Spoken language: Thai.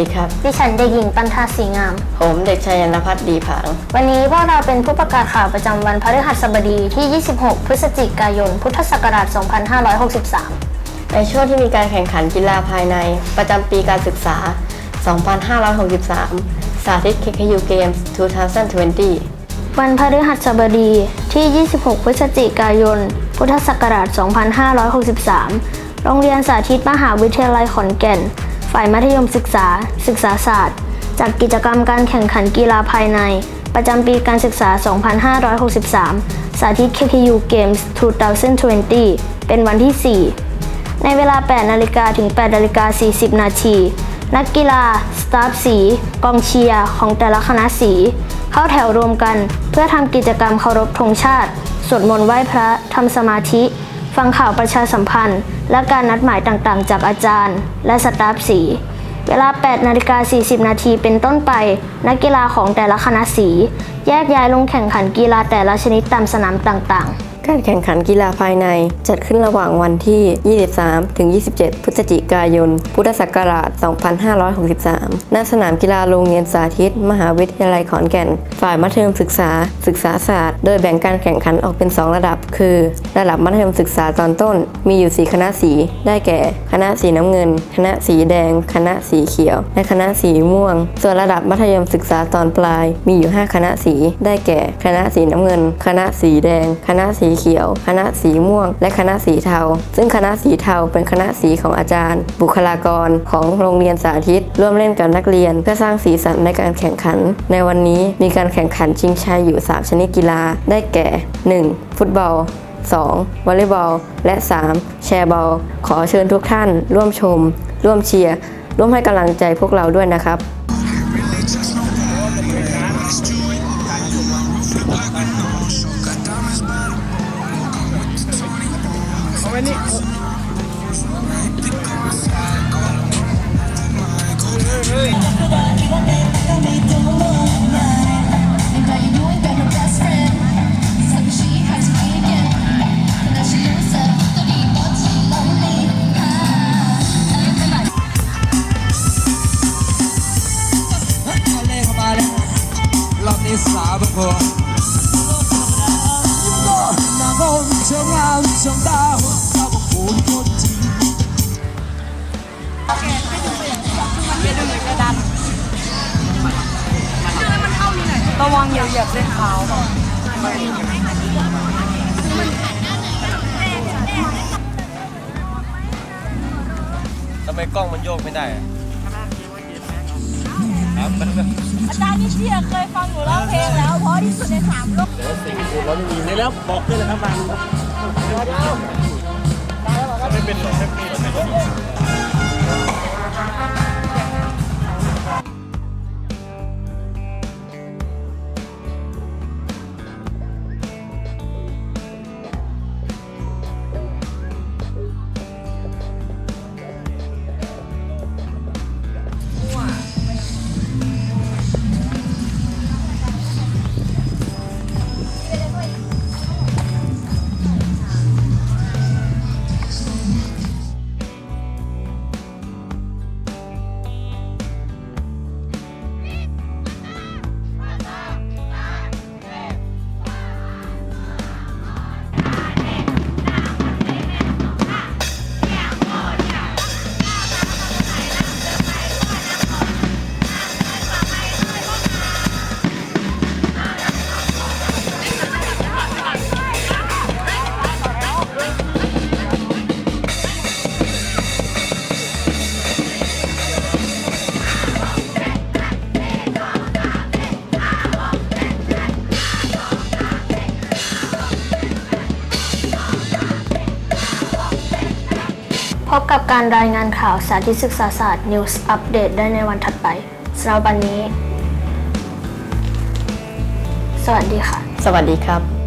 ดีครับ ดิฉันเด็กหญิงปันธาสีงาม ผมเด็กชายยนพัฒน์ดีผางวันนี้พวกเราเป็นผู้ประกาศข่าวประจำวันพฤหัสบดีที่ 26 พฤศจิกายน พุทธศักราช 2563 ในช่วงที่มีการแข่งขันกีฬาภายใน ประจำปีการศึกษา 2563 สาธิต KKU Games 2020 วันพฤหัสบดีที่ 26 พฤศจิกายน พุทธศักราช 2563 โรงเรียนสาธิตมหาวิทยาลัยขอนแก่น ฝ่ายมัธยมศึกษา ศึกษาศาสตร์ จากกิจกรรมการแข่งขันกีฬาภายใน ประจำปีการศึกษา 2563 สาธิต KKU Games 2020 เป็นวันที่ 4 ในเวลา 8 นาฬิกาถึง 8 นาฬิกา 40 นาที นักกีฬา สตาฟสี กองเชียร์ของแต่ละคณะสี เข้าแถวรวมกัน เพื่อทำกิจกรรมเคารพธงชาติ สวดมนต์ไหว้พระ ทำสมาธิ ฟังข่าวประชาสัมพันธ์ และการนัดหมายต่างๆ จากอาจารย์ และสตาฟสี เวลา 8 นาฬิกา 40 นาทีเป็นต้นไป นักกีฬาของแต่ละคณะสี แยกย้ายลงแข่งขันกีฬาแต่ละชนิดตามสนามต่างๆ การแข่งขันกีฬาภายใน จัดขึ้นระหว่างวันที่ 23 ถึง 27 พฤศจิกายน พุทธศักราช 2563 ณ สนามกีฬาโรงเรียนสาธิต มหาวิทยาลัยขอนแก่น ฝ่ายมัธยมศึกษา ศึกษาศาสตร์ โดยแบ่งการแข่งขันออกเป็น 2 ระดับ คือ ระดับมัธยมศึกษาตอนต้น มีอยู่ 4 คณะสี ได้แก่ คณะสีน้ำเงิน คณะสีแดง คณะสีเขียว และคณะสีม่วง ส่วนระดับมัธยมศึกษาตอนปลาย มีอยู่ 5 คณะสี ได้แก่ คณะสีน้ำเงิน คณะสีแดง คณะสีเขียว คณะสีม่วง และคณะสีเทา ซึ่งคณะสีเทาเป็นคณะสีของอาจารย์ บุคลากรของโรงเรียนสาธิต ร่วมเล่นกับนักเรียน เพื่อสร้างสีสันในการแข่งขัน ในวันนี้มีการแข่งขันชิงชัยอยู่ 3 ชนิดกีฬา ได้แก่ 1. ฟุตบอล 2. วอลเลย์บอล และ 3. แชร์บอล ขอเชิญทุกท่าน ร่วมชม ร่วมเชียร์ ร่วมให้กำลังใจพวกเราด้วยนะครับ เระวังเหยียบเหยียบเส้นเท้าทำไมกล้องมันโยกไม่ได้อะครับอาจารย์นิเชียเคยฟังหนูร้องเพลงแล้วเพราะที่สุดในสามโลกเราไม่มีนี่แล้วบอกด้วยนะครับมันไม่เป็นหรอกไม่เป็น พบกับการรายงานข่าวสาธิตศึกษาศาสตร์ News Update ได้ในวันถัดไปสำหรับวันนี้ สวัสดีค่ะ สวัสดีครับ